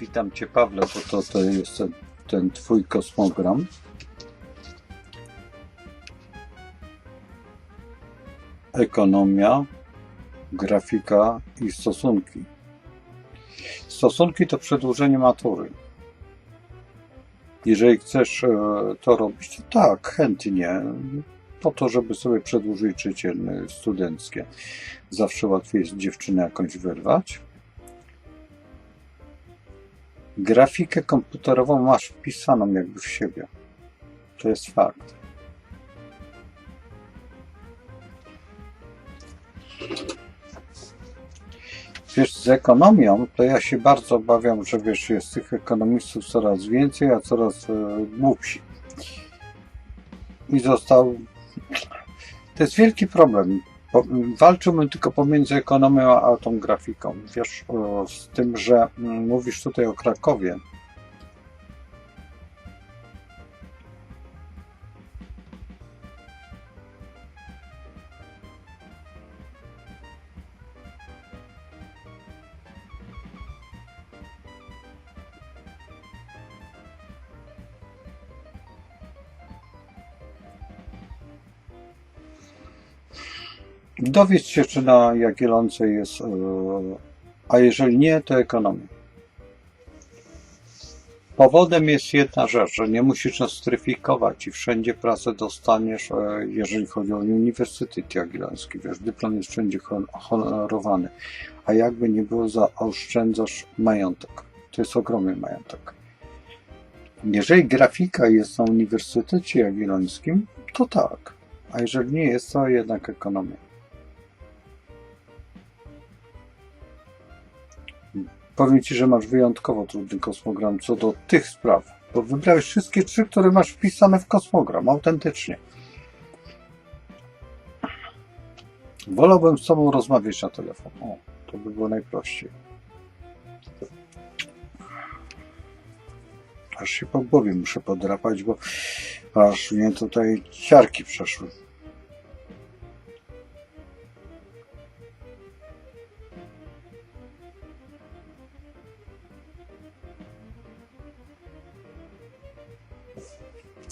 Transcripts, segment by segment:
Witam Cię Pawle, bo to, to jest ten, ten Twój kosmogram. Ekonomia, grafika i stosunki. Stosunki to przedłużenie matury. Jeżeli chcesz e, to robić, to tak, chętnie. Po to, żeby sobie przedłużyć życie e, studenckie. Zawsze łatwiej jest dziewczynę jakąś wyrwać. Grafikę komputerową masz wpisaną jakby w siebie. To jest fakt. Wiesz, z ekonomią to ja się bardzo obawiam, że wiesz, jest tych ekonomistów coraz więcej, a coraz e, głupsi. I został. To jest wielki problem. Walczyłbym tylko pomiędzy ekonomią a tą grafiką. Wiesz, o, z tym, że mm, mówisz tutaj o Krakowie. Dowiedz się, czy na Jagiellonce jest, e, a jeżeli nie, to ekonomia. Powodem jest jedna rzecz, że nie musisz nostryfikować i wszędzie pracę dostaniesz, e, jeżeli chodzi o Uniwersytet Jagielloński. Wiesz, dyplom jest wszędzie hon- honorowany. A jakby nie było, zaoszczędzasz majątek. To jest ogromny majątek. Jeżeli grafika jest na Uniwersytecie Jagiellońskim, to tak. A jeżeli nie jest, to jednak ekonomia. Powiem Ci, że masz wyjątkowo trudny kosmogram co do tych spraw, bo wybrałeś wszystkie trzy, które masz wpisane w kosmogram, autentycznie. Wolałbym z Tobą rozmawiać na telefon. O, to by było najprościej. Aż się po głowie muszę podrapać, bo aż mnie tutaj ciarki przeszły.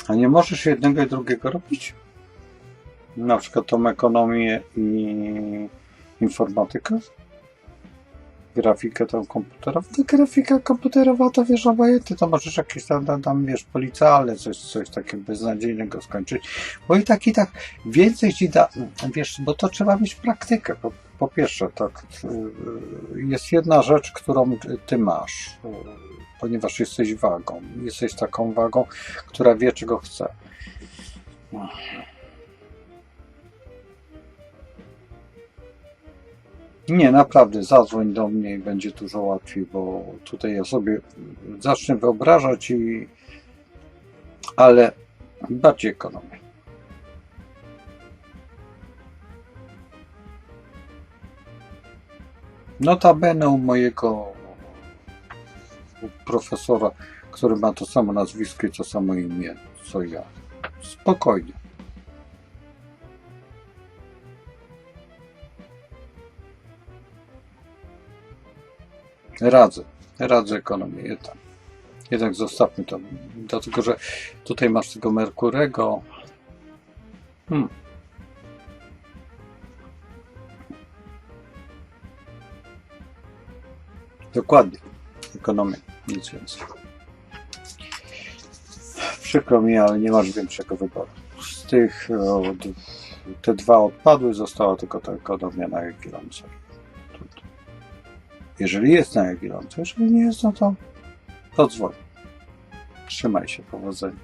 A nie możesz jednego i drugiego robić? Na przykład tą ekonomię i informatykę? Grafikę tą komputerową? To grafika komputerowa to wiesz obojętnie, to możesz jakieś tam, tam, wiesz, policjalne, coś, coś takiego beznadziejnego skończyć. Bo i tak, i tak więcej ci da, wiesz, bo to trzeba mieć praktykę. Po, po pierwsze, tak, y, jest jedna rzecz, którą ty masz, y, ponieważ jesteś wagą. Jesteś taką wagą, która wie, czego chce. Nie, naprawdę, zadzwoń do mnie i będzie dużo łatwiej, bo tutaj ja sobie zacznę wyobrażać i... ale bardziej ekonomię. Notabene u mojego profesora, który ma to samo nazwisko i to samo imię, co ja. Spokojnie. Radzę. Radzę ekonomię. Jednak, jednak zostawmy to. Dlatego, że tutaj masz tego Merkurego. Hmm. Dokładnie. Ekonomię. Nic więcej. Przykro mi, ale nie masz większego wyboru. Z tych d- te dwa odpadły, została tylko ta ekonomia na Jagiellonce. Jeżeli jest na Jagiellonce, jeżeli nie jest, no to to. Trzymaj się, powodzenia.